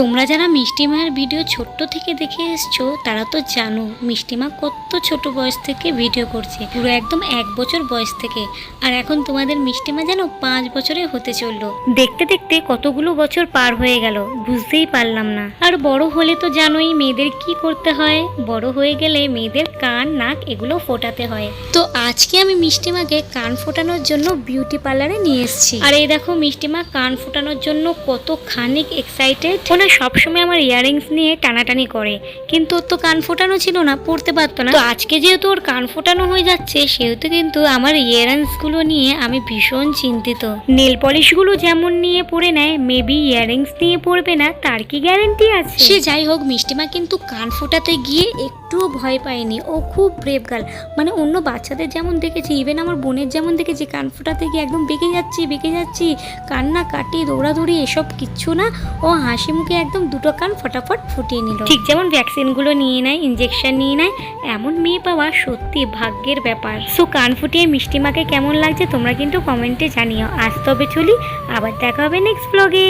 তোমরা যারা মিষ্টি মায়ের ভিডিও ছোট্ট থেকে দেখে এসছো, তারা তো জানো মিষ্টি মা কত ছোট বয়স থেকে ভিডিও করছে, পুরো একদম এক বছর বয়স থেকে। আর এখন তোমাদের মিষ্টি মা যেন পাঁচ বছরে হতে চলল। দেখতে দেখতে কতগুলো বছর পার হয়ে গেল, বুঝতেই পারলাম না। আর বড় হলে তো জানোই মেয়েদের কি করতে হয়, বড় হয়ে গেলে মেয়েদের কান, নাক এগুলো ফোটাতে হয়। তো আজকে আমি মিষ্টি মাকে কান ফোটানোর জন্য বিউটি পার্লারে নিয়ে এসেছি। আর এই দেখো মিষ্টি মা কান ফোটানোর জন্য কত খানিক এক্সাইটেড সবসময় আমার ইয়ারিংস নিয়ে টানাটানি করে। কিন্তু ওর তো কান ফোটানো ছিল না, পড়তে পারতো না। তো আজকে যেহেতু ওর কান ফোটানো হয়ে যাচ্ছে, সেহেতু কিন্তু আমার ইয়ারিংসগুলো নিয়ে আমি ভীষণ চিন্তিত। নেল পলিশগুলো যেমন নিয়ে পরে নেয়, মেবি ইয়ারিংস নিয়ে পড়বে না, তার কি গ্যারেন্টি আছে? সে যাই হোক, মিষ্টিমা কিন্তু কান ফোটাতে গিয়ে একটুও ভয় পায়নি। ও খুব ব্রেভ গার্ল মানে অন্য বাচ্চাদের যেমন দেখেছি ইভেন আমার বোনের যেমন দেখেছি, কান ফোটাতে গিয়ে একদম বেঁকে যাচ্ছি বেঁকে যাচ্ছি, কান্না কাটি, দৌড়াদৌড়ি, এসব কিচ্ছু না। ও হাসি মুখে একদম দুটো কান ফটাফট ফুটিয়ে নিল। ঠিক যেমন ভ্যাকসিনগুলো নিয়ে নেয় ইঞ্জেকশন নিয়ে নেয়, এমন মেয়ে পাওয়া সত্যি ভাগ্যের ব্যাপার। সো কান ফুটিয়ে মিষ্টিমাকে কেমন লাগছে তোমরা কিন্তু কমেন্টে জানিও। আজ তবে চলি, আবার দেখা হবে নেক্সট ব্লগে